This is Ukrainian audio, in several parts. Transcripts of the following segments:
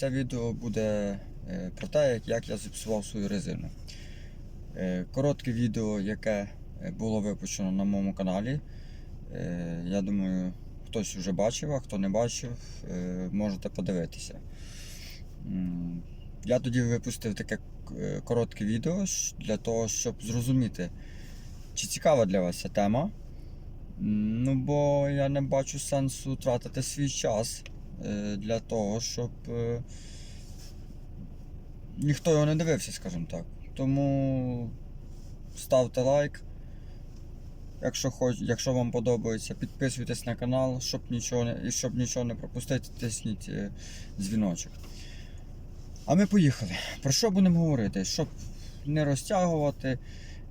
Це відео буде е, про те, як я зіпсував свою резину. Е, Коротке відео, яке е, було випущено на моєму каналі. Я думаю, хтось вже бачив, а хто не бачив, можете подивитися. Я тоді випустив таке коротке відео для того, щоб зрозуміти, чи цікава для вас ця тема. Ну, бо я не бачу сенсу тратити свій час для того, щоб е, ніхто його не дивився, скажімо так. Тому ставте лайк. Якщо, хоч, якщо вам подобається, підписуйтесь на канал, щоб нічого не, і щоб нічого не пропустити, тисніть е, дзвіночок. А ми поїхали. Про що будемо говорити? Щоб не розтягувати.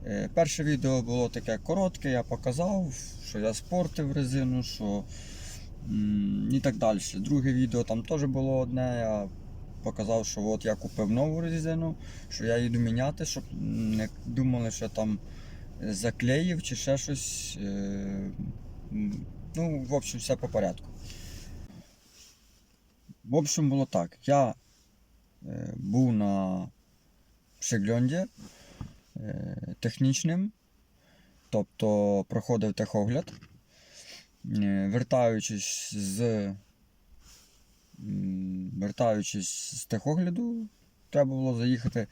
Е, Перше відео було таке коротке, я показав, що я спортив резину, що і так далі. Друге відео там теж було одне. Я показав, що от я купив нову резину, що я їду міняти, щоб не думали, що там заклеїв чи ще щось. Е, Ну, в общем, все по порядку. В общем, було так. Я е, був на Шегльонді е, технічним, тобто проходив техогляд. Е, Вертаючись з вертаючись з техогляду, треба було заїхати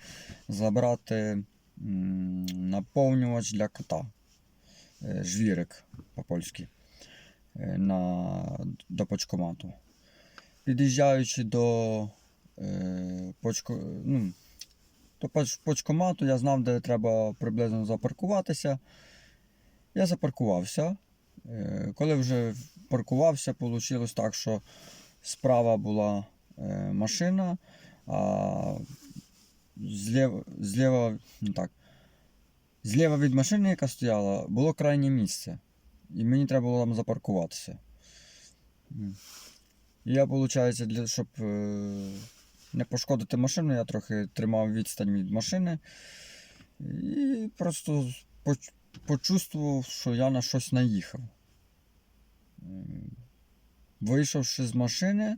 забрати наповнювач для кота. Е, Жвірик по-польськи е, на, до почкомату. Під'їжджаючи до, е, почко, ну, до почкомату, я знав, де треба приблизно запаркуватися. Я запаркувався. Е, Коли вже паркувався, вийшло так, що справа була е, машина, а зліва, зліва, ну так, зліва від машини, яка стояла, було крайнє місце. І мені треба було там запаркуватися. Я, виходить, для, щоб е, не пошкодити машину, я трохи тримав відстань від машини і просто почувствував, що я на щось наїхав. Вийшовши з машини,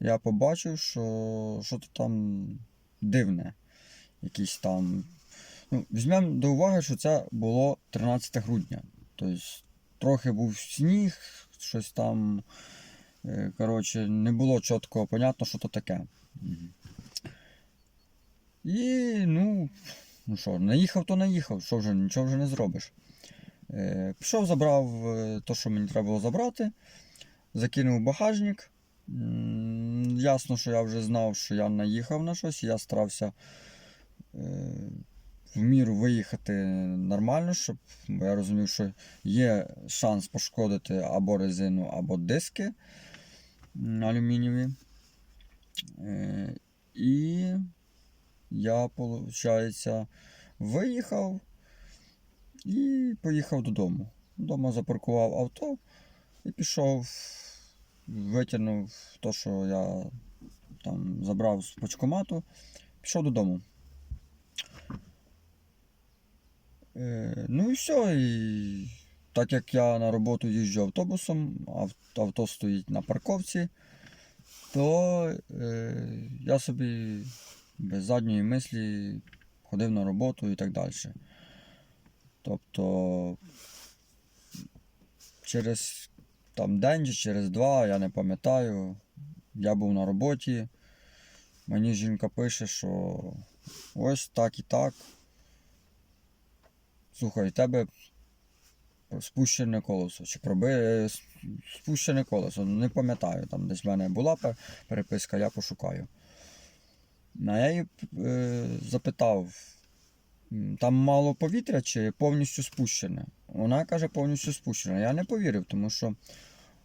я побачив, що що-то там дивне. Якісь там. Ну, візьмемо до уваги, що це було 13 грудня. Тобто трохи був сніг, щось там. е, Коротше, не було чітко понятно, що то таке. І, ну, ну що, наїхав, то наїхав, що вже, нічого вже не зробиш. Е, пішов, забрав е, то, що мені треба було забрати, закинув багажник. Ясно, що я вже знав, що я наїхав на щось, і я старався е, в міру виїхати нормально, щоб бо я розумів, що є шанс пошкодити або резину, або диски алюмінієві. Е, і я, виходить, виїхав і поїхав додому. Дома запаркував авто і пішов, витягнув те, що я там забрав з почкомату, пішов додому. Е, ну і все. І так як я на роботу їжджу автобусом, ав- авто стоїть на парковці, то е, я собі без задньої мислі ходив на роботу і так далі. Тобто через там день чи через два, я не пам'ятаю, я був на роботі. Мені жінка пише, що ось так і так. Слухай, тебе спущене колесо. Чи проби е, спущене колесо. Не пам'ятаю, там десь в мене була переписка, я пошукаю. А я її е, запитав, там мало повітря чи повністю спущене? Вона каже, повністю спущене. Я не повірив, тому що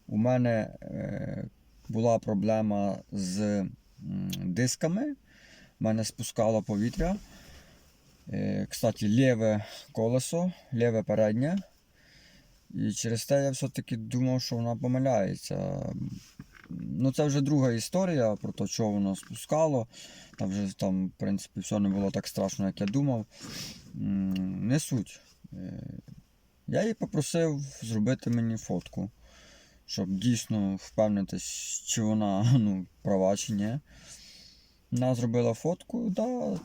у мене е, була проблема з дисками. У мене спускало повітря. Е, Кстати, ліве колесо, ліве переднє. І через те я все-таки думав, що вона помиляється. Ну, це вже друга історія про те, що воно спускало. Там вже там, в принципі, все не було так страшно, як я думав. Не суть. Е, Я її попросив зробити мені фотку, щоб дійсно впевнитись, чи вона ну, права чи ні. Вона зробила фотку, да,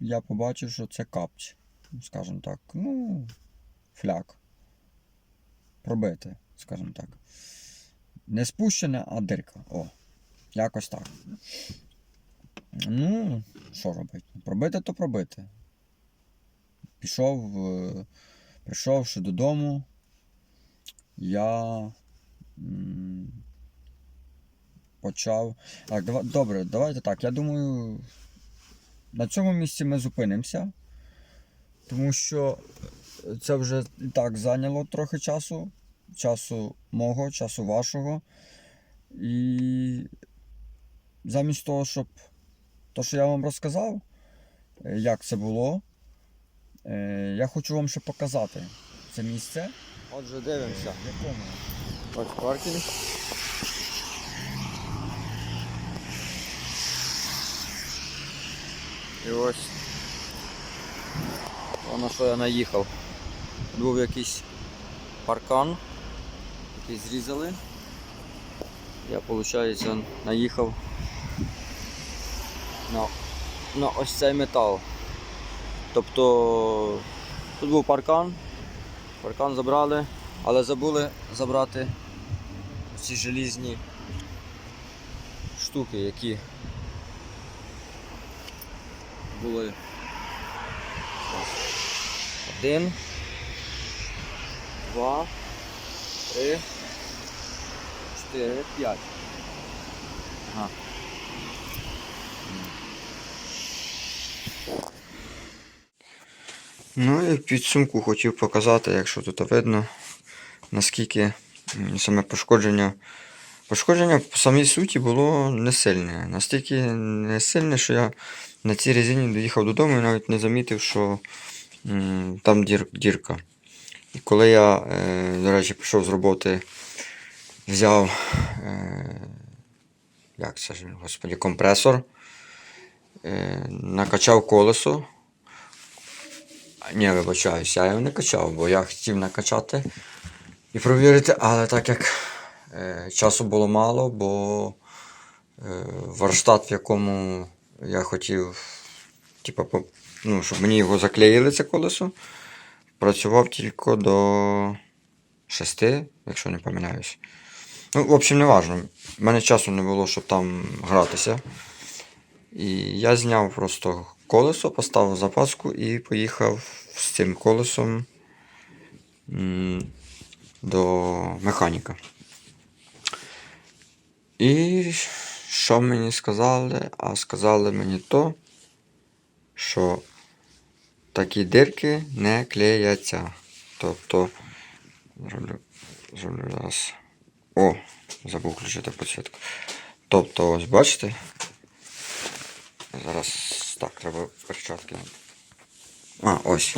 я побачив, що це капч. Скажімо так. Ну, фляк. Пробите, скажімо так. Не спущене, а дирка. О, якось так. Ну, що робити? Пробити, то пробити. Пішов, е, прийшовши додому, я почав. Так, добре, давайте так. Я думаю, на цьому місці ми зупинимося, тому що це вже і так зайняло трохи часу. Часу мого, часу вашого. І замість того, щоб то, що я вам розказав, е, як це було, е, я хочу вам ще показати це місце. Отже, дивимося. Якому? Ось паркінг. І ось воно що я наїхав. Був якийсь паркан, який зрізали. Я, виходить, наїхав на, на ось цей метал. Тобто тут був паркан, паркан забрали, але забули забрати ці желізні штуки, які були один, два, три, чотири, п'ять. Ага. Ну і підсумку хотів показати, якщо тут видно, наскільки саме пошкодження. Пошкодження по самій суті було не сильне. Настільки не сильне, що я на цій резині доїхав додому і навіть не замітив, що м, там дір, дірка. І коли я, е, до речі, пішов з роботи, взяв е, як це ж, господи, компресор, е, накачав колесо. Ні, вибачаюсь, я його не качав, бо я хотів накачати і провірити, але так як часу було мало, бо варштат, в якому я хотів, типу, ну, щоб мені його заклеїли, це колесо, працював тільки до 6, якщо не помиляюсь. Ну, в общем, не важно. У мене часу не було, щоб там гратися. І я зняв просто колесо, поставив запаску і поїхав з цим колесом до механіка. І що мені сказали? А сказали мені то, що такі дирки не клеяться. Тобто, зроблю, зроблю зараз. О, забув включити підсвітку. Тобто, ось бачите, Зараз так, треба перчатки. А, ось.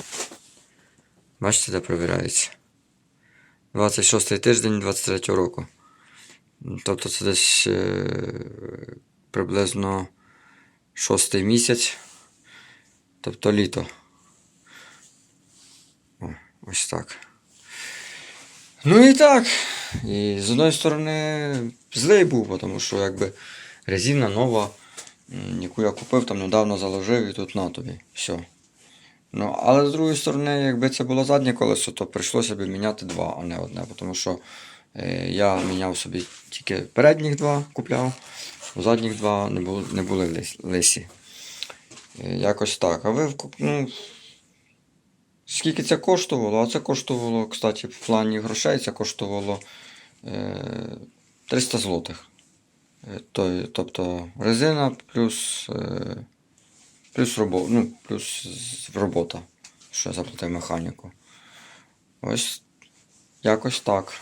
Бачите, де перевіряється. 26 тиждень 23 року. Тобто це десь е, приблизно 6 місяць. Тобто літо. Ось так. Ну і так. І з одної сторони злий був, тому що якби резина нова. Яку я купив, там недавно заложив і тут на тобі. Все. Ну, але з другої сторони, якби це було заднє колесо, то прийшлося б міняти два, а не одне. Тому що е, я міняв собі тільки передніх два купляв, а задніх два не були, не були лисі. Е, якось так. А ви ну, скільки це коштувало? А це коштувало, кстати, в плані грошей це коштувало е, 300 злотих. Е, тобто резина плюс, е, плюс, робо, ну, плюс робота, що я заплатив механіку. Ось якось так.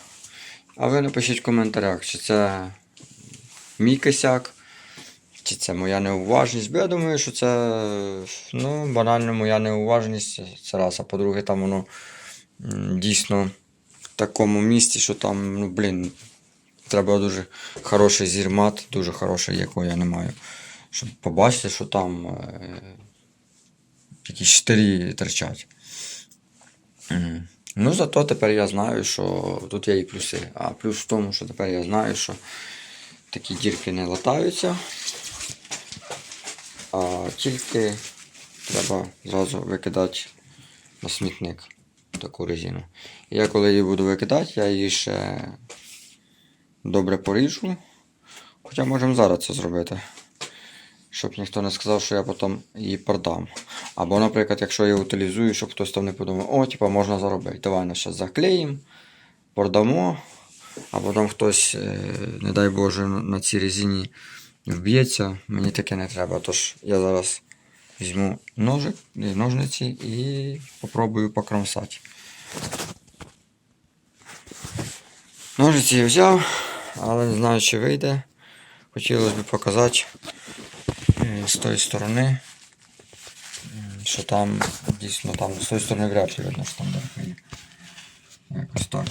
А ви напишіть в коментарях, чи це мій косяк, чи це моя неуважність. Бо я думаю, що це ну, банально моя неуважність. Це раз, а по-друге, там воно дійсно в такому місці, що там, ну, блін, треба дуже хороший зірмат, дуже хороший, якого я не маю. Щоб побачити, що там е, якісь штирі терчать. Мгм. Ну, зато тепер я знаю, що тут є і плюси. А плюс в тому, що тепер я знаю, що такі дірки не латаються. А тільки треба зразу викидати на смітник таку резину. Я коли її буду викидати, я її ще добре поріжу. Хоча можемо зараз це зробити. Щоб ніхто не сказав, що я потім її продам. Або, наприклад, якщо я утилізую, щоб хтось там не подумав, о, типа можна заробити. Давай ми зараз заклеїмо, продамо, а потім хтось, е, не дай Боже, на цій резині вб'ється. Мені таке не треба. Тож я зараз візьму ножик, і ножниці і попробую покромсати. Ножиці я взяв, але не знаю, чи вийде. Хотілося б показати е, з тої сторони, що там дійсно там з тої сторони вряд ли видно, що там є. Якось так.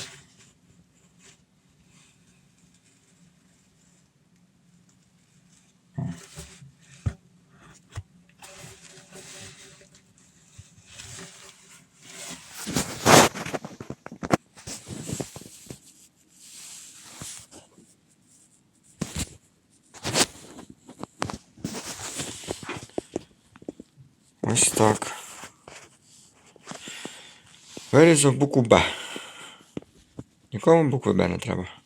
Ось так. Вирізав букву Б. Нікому букви Б не треба.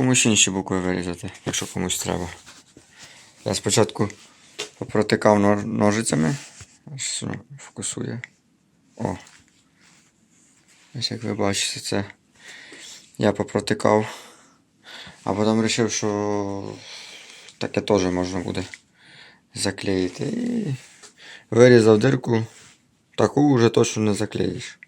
Комусь інші букви вирізати, якщо комусь треба. Я спочатку попротикав ножицями. Фокусує. О. Ось як ви бачите, це я попротикав. А потім вирішив, що таке теж можна буде заклеїти. І вирізав дирку, таку вже точно не заклеїш.